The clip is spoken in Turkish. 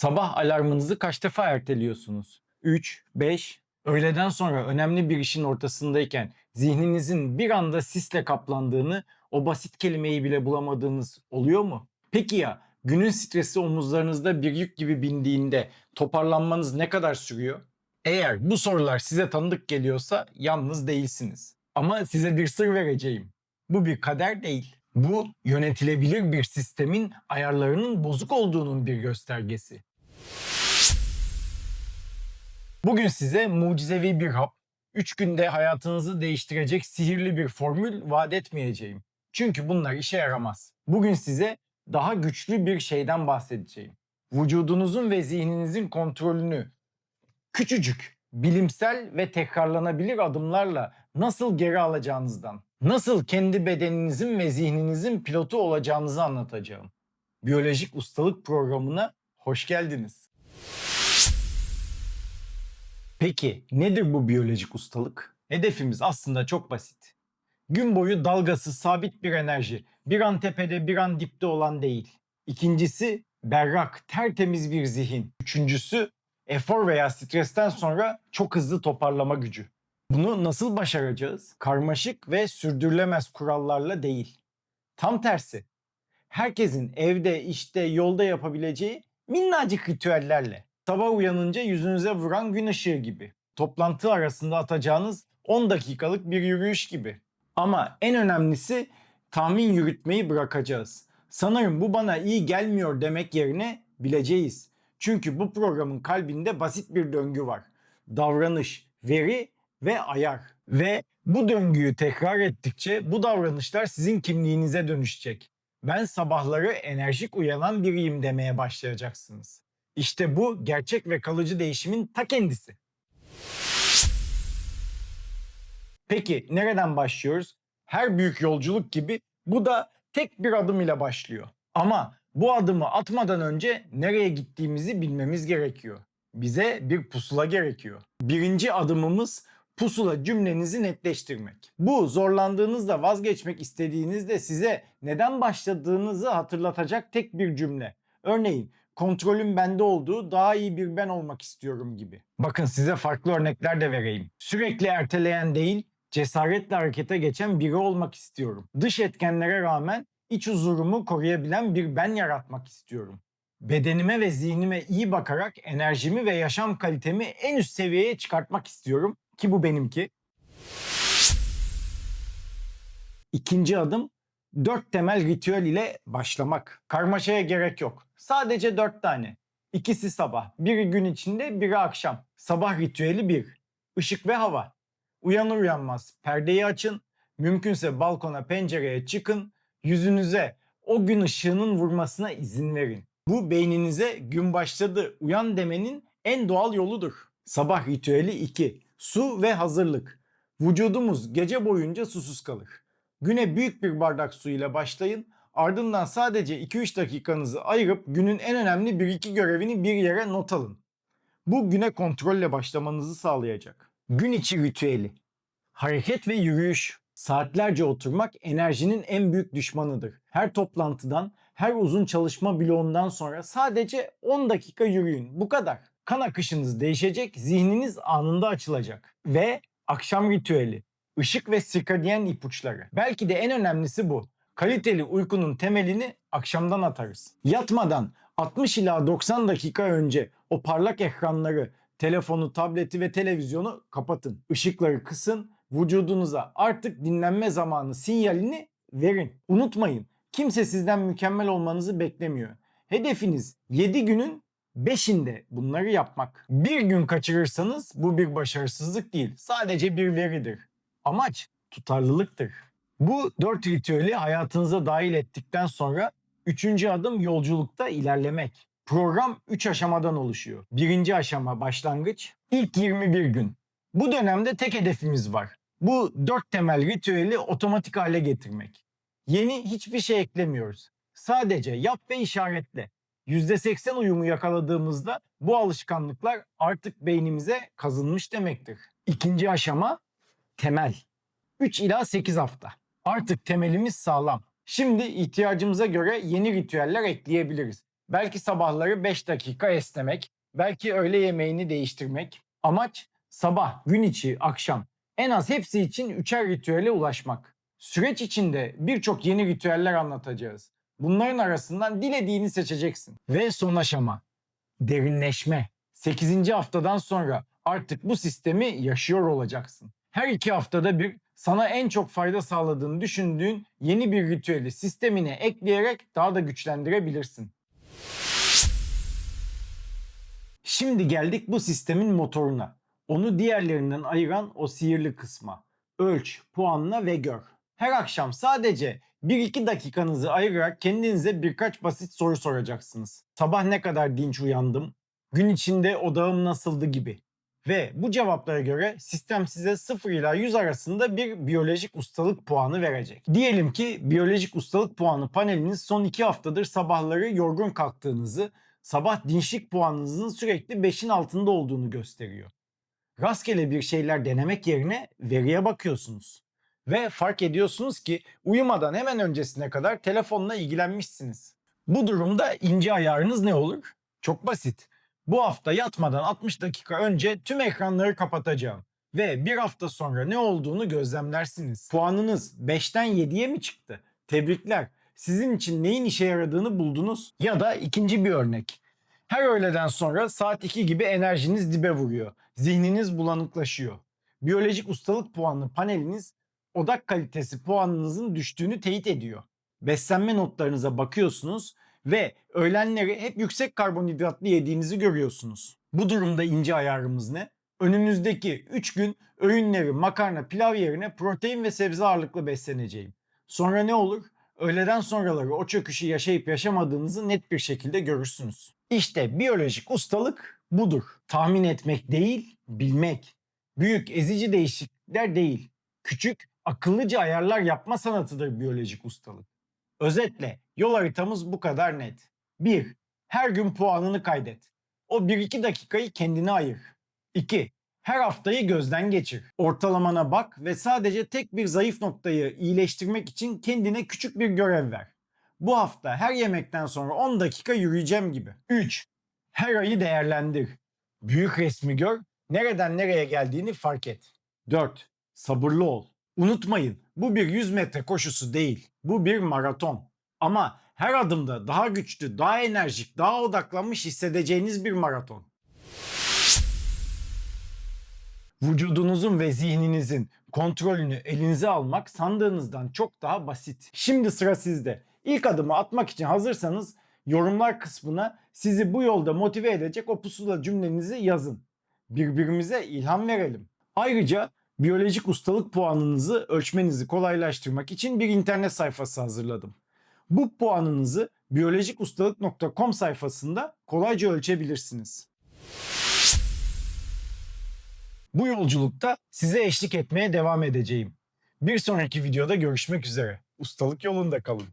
Sabah alarmınızı kaç defa erteliyorsunuz? 3, 5. Öğleden sonra önemli bir işin ortasındayken zihninizin bir anda sisle kaplandığını, o basit kelimeyi bile bulamadığınız oluyor mu? Peki ya günün stresi omuzlarınızda bir yük gibi bindiğinde toparlanmanız ne kadar sürüyor? Eğer bu sorular size tanıdık geliyorsa yalnız değilsiniz. Ama size bir sır vereceğim. Bu bir kader değil. Bu yönetilebilir bir sistemin ayarlarının bozuk olduğunun bir göstergesi. Bugün size mucizevi bir hap, 3 günde hayatınızı değiştirecek sihirli bir formül vaat etmeyeceğim. Çünkü bunlar işe yaramaz. Bugün size daha güçlü bir şeyden bahsedeceğim. Vücudunuzun ve zihninizin kontrolünü küçücük, bilimsel ve tekrarlanabilir adımlarla nasıl geri alacağınızdan, nasıl kendi bedeninizin ve zihninizin pilotu olacağınızı anlatacağım. Biyolojik ustalık programına hoş geldiniz. Peki nedir bu biyolojik ustalık? Hedefimiz aslında çok basit. Gün boyu dalgasız sabit bir enerji, bir an tepede bir an dipte olan değil. İkincisi berrak, tertemiz bir zihin. Üçüncüsü efor veya stresten sonra çok hızlı toparlama gücü. Bunu nasıl başaracağız? Karmaşık ve sürdürülemez kurallarla değil. Tam tersi. Herkesin evde, işte, yolda yapabileceği minnacık ritüellerle. Sabah uyanınca yüzünüze vuran gün ışığı gibi. Toplantı arasında atacağınız 10 dakikalık bir yürüyüş gibi. Ama en önemlisi tahmin yürütmeyi bırakacağız. Sanırım bu bana iyi gelmiyor demek yerine bileceğiz. Çünkü bu programın kalbinde basit bir döngü var. Davranış, veri ve ayar. Ve bu döngüyü tekrar ettikçe bu davranışlar sizin kimliğinize dönüşecek. Ben sabahları enerjik uyanan biriyim demeye başlayacaksınız. İşte bu gerçek ve kalıcı değişimin ta kendisi. Peki nereden başlıyoruz? Her büyük yolculuk gibi bu da tek bir adım ile başlıyor. Ama bu adımı atmadan önce nereye gittiğimizi bilmemiz gerekiyor. Bize bir pusula gerekiyor. Birinci adımımız pusula cümlenizi netleştirmek. Bu zorlandığınızda vazgeçmek istediğinizde size neden başladığınızı hatırlatacak tek bir cümle. Örneğin kontrolün bende olduğu daha iyi bir ben olmak istiyorum gibi. Bakın size farklı örnekler de vereyim. Sürekli erteleyen değil, cesaretle harekete geçen biri olmak istiyorum. Dış etkenlere rağmen iç huzurumu koruyabilen bir ben yaratmak istiyorum. Bedenime ve zihnime iyi bakarak enerjimi ve yaşam kalitemi en üst seviyeye çıkartmak istiyorum ki bu benimki. İkinci adım dört temel ritüel ile başlamak. Karmaşaya gerek yok. Sadece dört tane. İkisi sabah, biri gün içinde, biri akşam. Sabah ritüeli bir. Işık ve hava. Uyanır uyanmaz perdeyi açın, mümkünse balkona pencereye çıkın, yüzünüze o gün ışığının vurmasına izin verin. Bu beyninize gün başladı uyan demenin en doğal yoludur. Sabah ritüeli 2. Su ve hazırlık. Vücudumuz gece boyunca susuz kalır. Güne büyük bir bardak su ile başlayın. Ardından sadece 2-3 dakikanızı ayırıp günün en önemli 1-2 görevini bir yere not alın. Bu güne kontrolle başlamanızı sağlayacak. Gün içi ritüeli. Hareket ve yürüyüş. Saatlerce oturmak enerjinin en büyük düşmanıdır. Her toplantıdan, her uzun çalışma bloğundan sonra sadece 10 dakika yürüyün. Bu kadar. Kan akışınız değişecek, zihniniz anında açılacak. Ve akşam ritüeli. Işık ve sirkadiyen ipuçları. Belki de en önemlisi bu. Kaliteli uykunun temelini akşamdan atarız. Yatmadan 60 ila 90 dakika önce o parlak ekranları, telefonu, tableti ve televizyonu kapatın. Işıkları kısın, vücudunuza artık dinlenme zamanı sinyalini verin. Unutmayın, kimse sizden mükemmel olmanızı beklemiyor. Hedefiniz 7 günün 5'inde bunları yapmak. Bir gün kaçırırsanız bu bir başarısızlık değil, sadece bir veridir. Amaç tutarlılıktır. Bu dört ritüeli hayatınıza dahil ettikten sonra üçüncü adım yolculukta ilerlemek. Program 3 aşamadan oluşuyor. Birinci aşama başlangıç, ilk 21 gün. Bu dönemde tek hedefimiz var. Bu dört temel ritüeli otomatik hale getirmek. Yeni hiçbir şey eklemiyoruz. Sadece yap ve işaretle. %80 uyumu yakaladığımızda bu alışkanlıklar artık beynimize kazınmış demektir. İkinci aşama temel. 3 ila 8 hafta. Artık temelimiz sağlam. Şimdi ihtiyacımıza göre yeni ritüeller ekleyebiliriz. Belki sabahları 5 dakika esnemek, belki öğle yemeğini değiştirmek. Amaç sabah, gün içi, akşam en az hepsi için üçer ritüele ulaşmak. Süreç içinde birçok yeni ritüeller anlatacağız. Bunların arasından dilediğini seçeceksin. Ve son aşama derinleşme. 8. haftadan sonra artık bu sistemi yaşıyor olacaksın. Her iki haftada bir sana en çok fayda sağladığını düşündüğün yeni bir ritüeli sistemine ekleyerek daha da güçlendirebilirsin. Şimdi geldik bu sistemin motoruna. Onu diğerlerinden ayıran o sihirli kısma. Ölç, puanla ve gör. Her akşam sadece 1-2 dakikanızı ayırarak kendinize birkaç basit soru soracaksınız. Sabah ne kadar dinç uyandım? Gün içinde odağım nasıldı gibi. Ve bu cevaplara göre sistem size 0 ila 100 arasında bir biyolojik ustalık puanı verecek. Diyelim ki biyolojik ustalık puanı paneliniz son 2 haftadır sabahları yorgun kalktığınızı, sabah dinçlik puanınızın sürekli 5'in altında olduğunu gösteriyor. Rastgele bir şeyler denemek yerine veriye bakıyorsunuz. Ve fark ediyorsunuz ki uyumadan hemen öncesine kadar telefonla ilgilenmişsiniz. Bu durumda ince ayarınız ne olur? Çok basit. Bu hafta yatmadan 60 dakika önce tüm ekranları kapatacağım. Ve bir hafta sonra ne olduğunu gözlemlersiniz. Puanınız 5'ten 7'ye mi çıktı? Tebrikler. Sizin için neyin işe yaradığını buldunuz. Ya da ikinci bir örnek. Her öğleden sonra saat 2 gibi enerjiniz dibe vuruyor. Zihniniz bulanıklaşıyor. Biyolojik ustalık puanlı paneliniz odak kalitesi puanınızın düştüğünü teyit ediyor. Beslenme notlarınıza bakıyorsunuz ve öğlenleri hep yüksek karbonhidratlı yediğinizi görüyorsunuz. Bu durumda ince ayarımız ne? Önümüzdeki 3 gün öğünleri makarna pilav yerine protein ve sebze ağırlıklı besleneceğim. Sonra ne olur? Öğleden sonraları o çöküşü yaşayıp yaşamadığınızı net bir şekilde görürsünüz. İşte biyolojik ustalık budur. Tahmin etmek değil, bilmek. Büyük ezici değişiklikler değil. Küçük, akıllıca ayarlar yapma sanatıdır biyolojik ustalık. Özetle yol haritamız bu kadar net. 1. Her gün puanını kaydet. O 1-2 dakikayı kendine ayır. 2. Her haftayı gözden geçir. Ortalamana bak ve sadece tek bir zayıf noktayı iyileştirmek için kendine küçük bir görev ver. Bu hafta her yemekten sonra 10 dakika yürüyeceğim gibi. 3. Her ayı değerlendir. Büyük resmi gör, nereden nereye geldiğini fark et. 4. Sabırlı ol. Unutmayın bu bir 100 metre koşusu değil. Bu bir maraton. Ama her adımda daha güçlü, daha enerjik, daha odaklanmış hissedeceğiniz bir maraton. Vücudunuzun ve zihninizin kontrolünü elinize almak sandığınızdan çok daha basit. Şimdi sıra sizde. İlk adımı atmak için hazırsanız yorumlar kısmına sizi bu yolda motive edecek o pusula cümlenizi yazın. Birbirimize ilham verelim. Ayrıca biyolojik ustalık puanınızı ölçmenizi kolaylaştırmak için bir internet sayfası hazırladım. Bu puanınızı biyolojikustalık.com sayfasında kolayca ölçebilirsiniz. Bu yolculukta size eşlik etmeye devam edeceğim. Bir sonraki videoda görüşmek üzere. Ustalık yolunda kalın.